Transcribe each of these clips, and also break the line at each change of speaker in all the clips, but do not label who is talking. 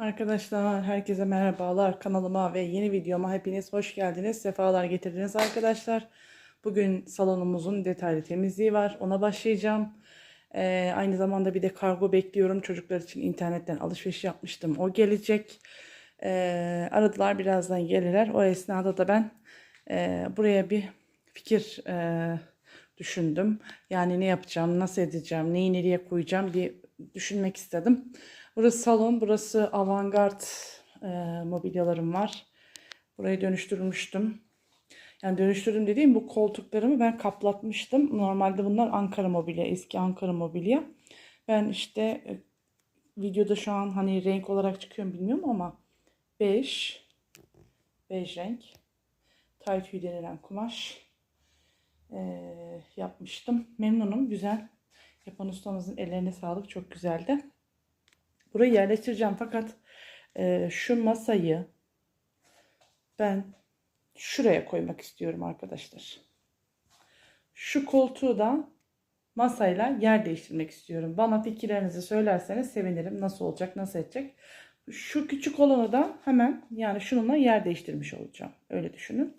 Arkadaşlar herkese merhabalar. Kanalıma ve yeni videoma hepiniz hoş geldiniz sefalar getirdiniz arkadaşlar. Bugün salonumuzun detaylı temizliği var ona başlayacağım. Ee, aynı zamanda bir de kargo bekliyorum. Çocuklar için internetten alışveriş yapmıştım o gelecek. Ee, aradılar birazdan gelirler. O esnada da ben e, buraya bir fikir e, düşündüm. Yani ne yapacağım nasıl edeceğim neyi nereye koyacağım bir düşünmek istedim Burası salon, burası avantgard e, mobilyalarım var. Burayı dönüştürmüştüm. Yani dönüştürdüm dediğim bu koltuklarımı ben kaplatmıştım. Normalde bunlar Ankara mobilya, eski Ankara mobilya. Ben işte e, videoda şu an hani renk olarak çıkıyor mu bilmiyorum ama bej, bej renk, tay tüy denilen kumaş e, yapmıştım. Memnunum, güzel. Yapan ustamızın ellerine sağlık, çok güzeldi. Burayı yerleştireceğim fakat e, şu masayı ben şuraya koymak istiyorum arkadaşlar. Şu koltuğu da masayla yer değiştirmek istiyorum. Bana fikirlerinizi söylerseniz sevinirim. Nasıl olacak, nasıl edecek. Şu küçük olanı da hemen yani şununla yer değiştirmiş olacağım. Öyle düşünün.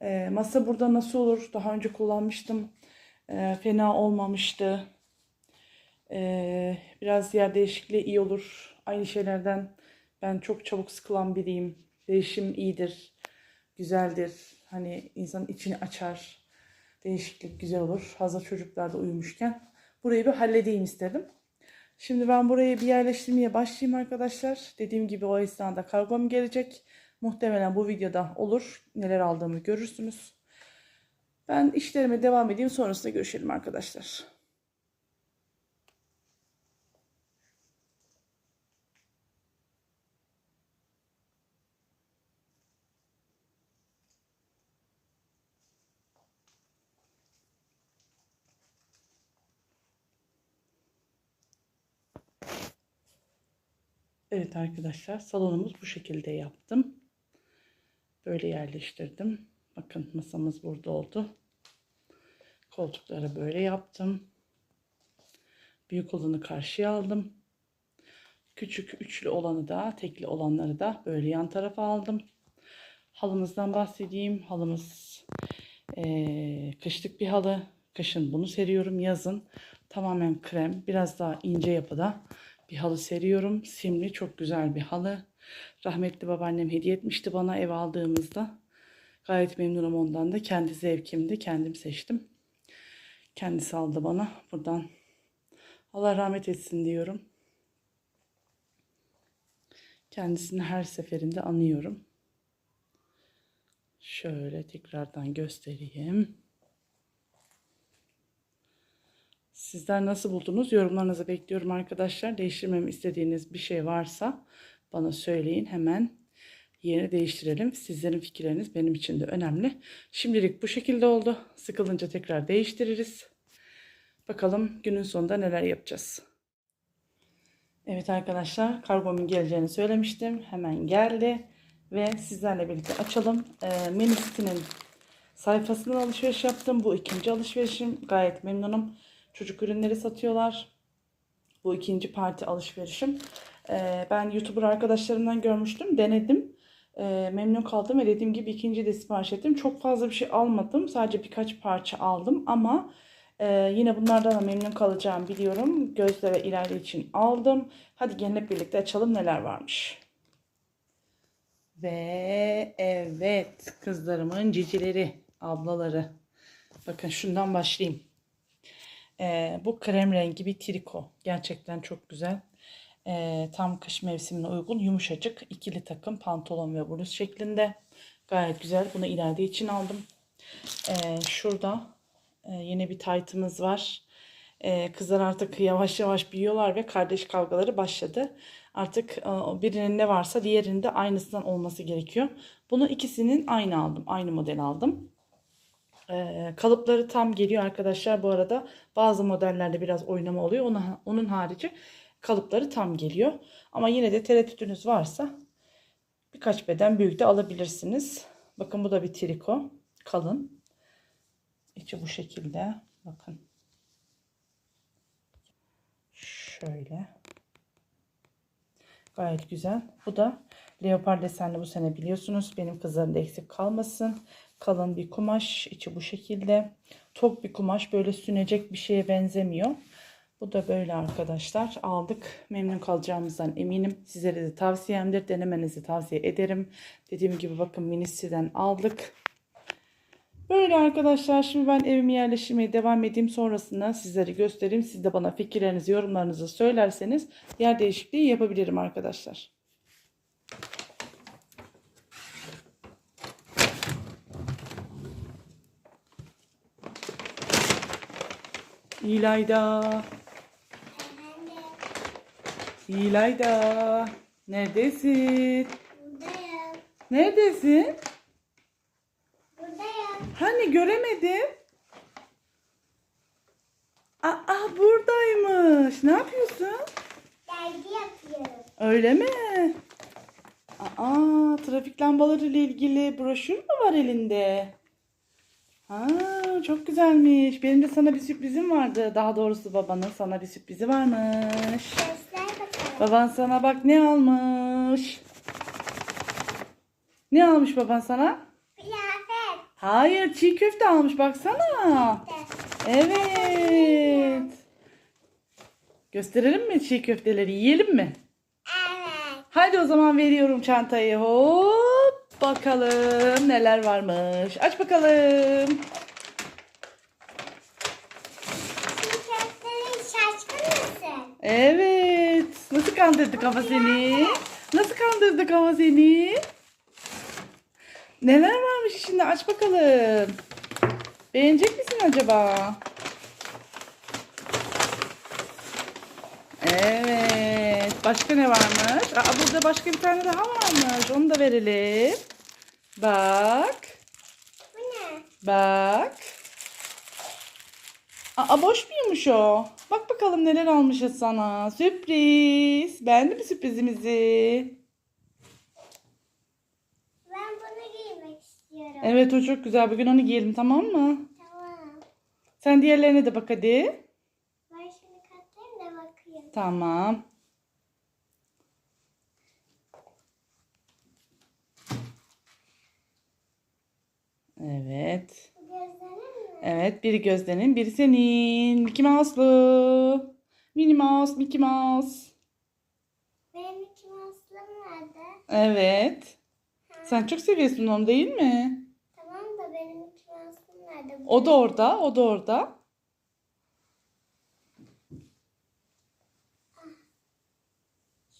E, masa burada nasıl olur? Daha önce kullanmıştım. E, fena olmamıştı. Ee, biraz yer değişikliği iyi olur. Aynı şeylerden ben çok çabuk sıkılan biriyim. Değişim iyidir, güzeldir. Hani insanın içini açar. Değişiklik güzel olur. Hazır çocuklar da uyumuşken. Burayı bir halledeyim istedim. Şimdi ben burayı bir yerleştirmeye başlayayım arkadaşlar. Dediğim gibi o esnada kargom gelecek. Muhtemelen bu videoda olur. Neler aldığımı görürsünüz. Ben işlerime devam edeyim. Sonrasında görüşelim arkadaşlar. Evet arkadaşlar salonumuz bu şekilde yaptım. Böyle yerleştirdim. Bakın masamız burada oldu. Koltukları böyle yaptım. Büyük olanı karşıya aldım. Küçük üçlü olanı da tekli olanları da böyle yan tarafa aldım. Halımızdan bahsedeyim. Halımız ee, kışlık bir halı. Kışın bunu seriyorum. Yazın tamamen krem. Biraz daha ince yapıda bir halı seriyorum. Simli çok güzel bir halı. Rahmetli babaannem hediye etmişti bana ev aldığımızda. Gayet memnunum ondan da. Kendi zevkimdi. Kendim seçtim. Kendisi aldı bana. Buradan Allah rahmet etsin diyorum. Kendisini her seferinde anıyorum. Şöyle tekrardan göstereyim. Sizler nasıl buldunuz? Yorumlarınızı bekliyorum arkadaşlar. Değiştirmemi istediğiniz bir şey varsa bana söyleyin. Hemen yerini değiştirelim. Sizlerin fikirleriniz benim için de önemli. Şimdilik bu şekilde oldu. Sıkılınca tekrar değiştiririz. Bakalım günün sonunda neler yapacağız. Evet arkadaşlar kargomun geleceğini söylemiştim. Hemen geldi. Ve sizlerle birlikte açalım. E, Menisit'in sayfasından alışveriş yaptım. Bu ikinci alışverişim. Gayet memnunum. Çocuk ürünleri satıyorlar. Bu ikinci parti alışverişim. Ee, ben YouTuber arkadaşlarımdan görmüştüm. Denedim. Ee, memnun kaldım ve dediğim gibi ikinci de sipariş ettim. Çok fazla bir şey almadım. Sadece birkaç parça aldım ama e, yine bunlardan da memnun kalacağım biliyorum. Gözde ve ileride için aldım. Hadi gelin birlikte açalım neler varmış. Ve evet kızlarımın cicileri, ablaları. Bakın şundan başlayayım. Ee, bu krem rengi bir triko. Gerçekten çok güzel. Ee, tam kış mevsimine uygun yumuşacık ikili takım pantolon ve bluz şeklinde. Gayet güzel. Bunu ileride için aldım. Ee, şurada e, yine bir taytımız var. Ee, kızlar artık yavaş yavaş büyüyorlar ve kardeş kavgaları başladı. Artık e, birinin ne varsa diğerinin de aynısından olması gerekiyor. Bunu ikisinin aynı aldım. Aynı model aldım. Kalıpları tam geliyor arkadaşlar bu arada. Bazı modellerde biraz oynama oluyor. Ona, onun harici kalıpları tam geliyor. Ama yine de tereddütünüz varsa birkaç beden büyük de alabilirsiniz. Bakın bu da bir triko. Kalın. İçi bu şekilde. Bakın. Şöyle. Gayet güzel. Bu da leopar desenli bu sene biliyorsunuz. Benim kızlarım da eksik kalmasın. Kalın bir kumaş. içi bu şekilde. Tok bir kumaş. Böyle sünecek bir şeye benzemiyor. Bu da böyle arkadaşlar. Aldık. Memnun kalacağımızdan eminim. Sizlere de tavsiyemdir. Denemenizi tavsiye ederim. Dediğim gibi bakın Ministry'den aldık. Böyle arkadaşlar şimdi ben evimi yerleştirmeye devam edeyim. Sonrasında sizlere göstereyim. Siz de bana fikirlerinizi, yorumlarınızı söylerseniz yer değişikliği yapabilirim arkadaşlar. İlayda. İlayda. Neredesin?
Buradayım.
Neredesin?
Buradayım.
Hani göremedim. Aa buradaymış. Ne yapıyorsun?
Dergi yapıyorum.
Öyle mi? Aa trafik lambaları ile ilgili broşür mü var elinde? Ha çok güzelmiş. Benim de sana bir sürprizim vardı. Daha doğrusu babanın sana bir sürprizi varmış. Baban sana bak ne almış. Ne almış baban sana?
Kıyafet.
Hayır çiğ köfte almış baksana.
De.
Evet. Gösterelim mi çiğ köfteleri yiyelim mi?
Evet.
Hadi o zaman veriyorum çantayı. Hop bakalım neler varmış. Aç bakalım. Evet. Nasıl kandırdık ama seni? Nasıl kandırdık ama seni? Neler varmış içinde aç bakalım. Beğenecek misin acaba? Evet. Başka ne varmış? Aa, burada başka bir tane daha varmış. Onu da verelim. Bak.
Bu ne?
Bak. Aa boş muymuş o? Bak bakalım neler almışız sana. Sürpriz. Beğendin mi sürprizimizi?
Ben bunu giymek istiyorum.
Evet o çok güzel. Bugün onu giyelim tamam mı?
Tamam.
Sen diğerlerine de bak hadi.
Ben şimdi katlayayım da bakayım.
Tamam. Evet. Evet biri Gözde'nin biri senin. Mickey Mouse'lu. Minnie Mouse, Mickey Mouse.
Benim iki maslım nerede?
Evet. Sen çok seviyorsun onu değil mi?
Tamam da benim iki maslım nerede?
O da orada, o da orada.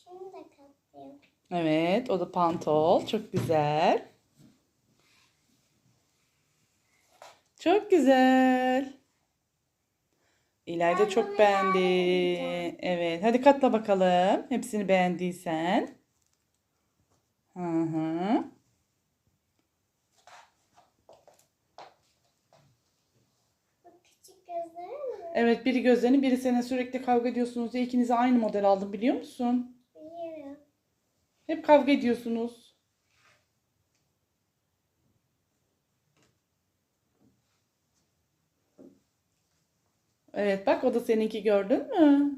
Şunu da katlayayım.
Evet, o da pantol. Çok güzel. Çok güzel. İlayda çok beğendi. Evet, hadi katla bakalım. Hepsini beğendiysen. Hı hı.
Bu küçük gözlerin mi?
Evet, biri gözlerini, biri senin sürekli kavga ediyorsunuz diye ikinize aynı model aldım biliyor musun?
Biliyorum.
Hep kavga ediyorsunuz. Evet bak o da seninki gördün mü?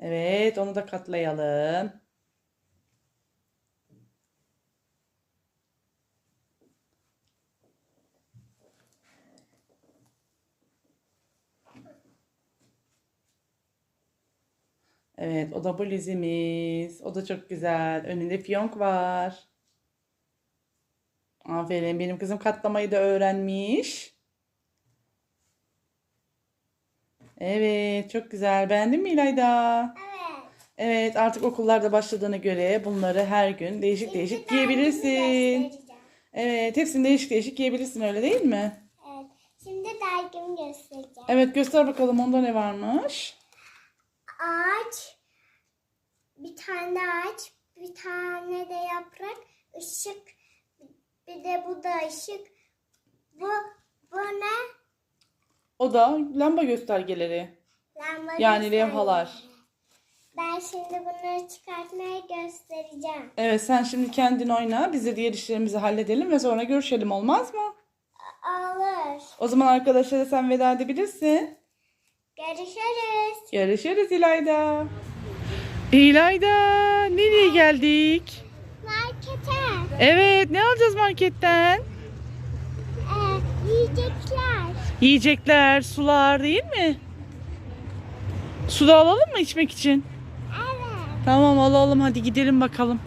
Evet onu da katlayalım. Evet o da bluzimiz. O da çok güzel. Önünde fiyonk var. Aferin benim kızım katlamayı da öğrenmiş. Evet çok güzel. Beğendin mi İlayda?
Evet.
Evet artık okullarda başladığına göre bunları her gün değişik değişik
Şimdi dergimi
giyebilirsin. Evet hepsini değişik değişik giyebilirsin öyle değil mi?
Evet. Şimdi dergimi göstereceğim.
Evet göster bakalım onda ne varmış.
Ağaç. Bir tane ağaç. Bir tane de yaprak. ışık. Bir de bu da ışık. Bu, bu ne?
O da lamba göstergeleri.
Lamba
Yani levhalar.
Ben şimdi bunları çıkartmaya göstereceğim.
Evet sen şimdi kendin oyna. Biz de diğer işlerimizi halledelim ve sonra görüşelim olmaz mı?
alır.
O zaman arkadaşlara sen veda edebilirsin.
Görüşürüz.
Görüşürüz İlayda. İlayda nereye geldik?
Markete.
Evet ne alacağız marketten?
Ee, yiyecekler.
Yiyecekler, sular değil mi? Su da alalım mı içmek için?
Evet.
Tamam alalım hadi gidelim bakalım.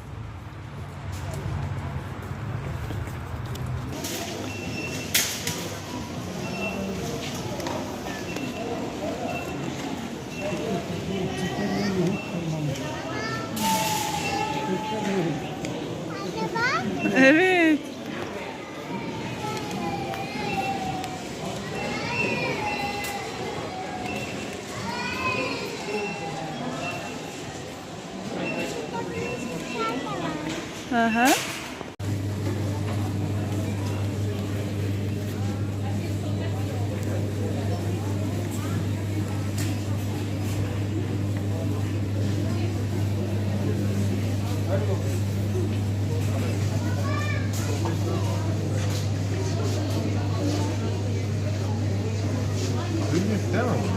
Anne bak.
Evet. Hı hı.
Günlük değil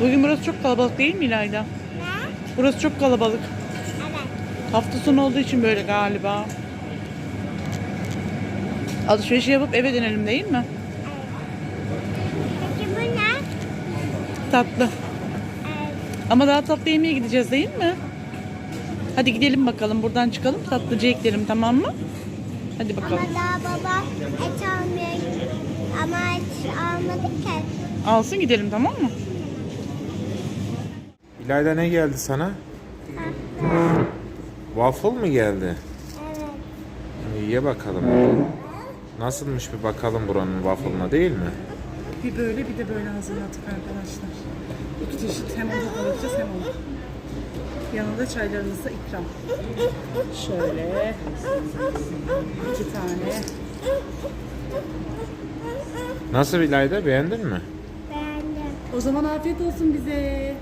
Bugün burası çok kalabalık değil mi İlayda?
Ne?
Burası çok kalabalık.
Evet.
Hafta sonu olduğu için böyle galiba. Alışveriş yapıp eve dönelim değil mi?
Peki bu ne?
Tatlı.
Evet.
Ama daha tatlı yemeğe gideceğiz değil mi? Hadi gidelim bakalım. Buradan çıkalım. Tatlıcı eklerim tamam mı? Hadi
Ama
bakalım.
daha babam et almıyor. Ama et almadık ki.
Alsın gidelim tamam mı?
İlayda ne geldi sana? Waffle mı geldi?
Evet.
Ye bakalım. Nasılmış bir bakalım buranın waffle'ına değil mi?
Bir böyle bir de böyle hazırladık arkadaşlar. İki çeşit hem onu alacağız hem onu. Yanında çaylarımız da ikram. Şöyle iki tane.
Nasıl İlayda beğendin mi?
Beğendim.
O zaman afiyet olsun bize.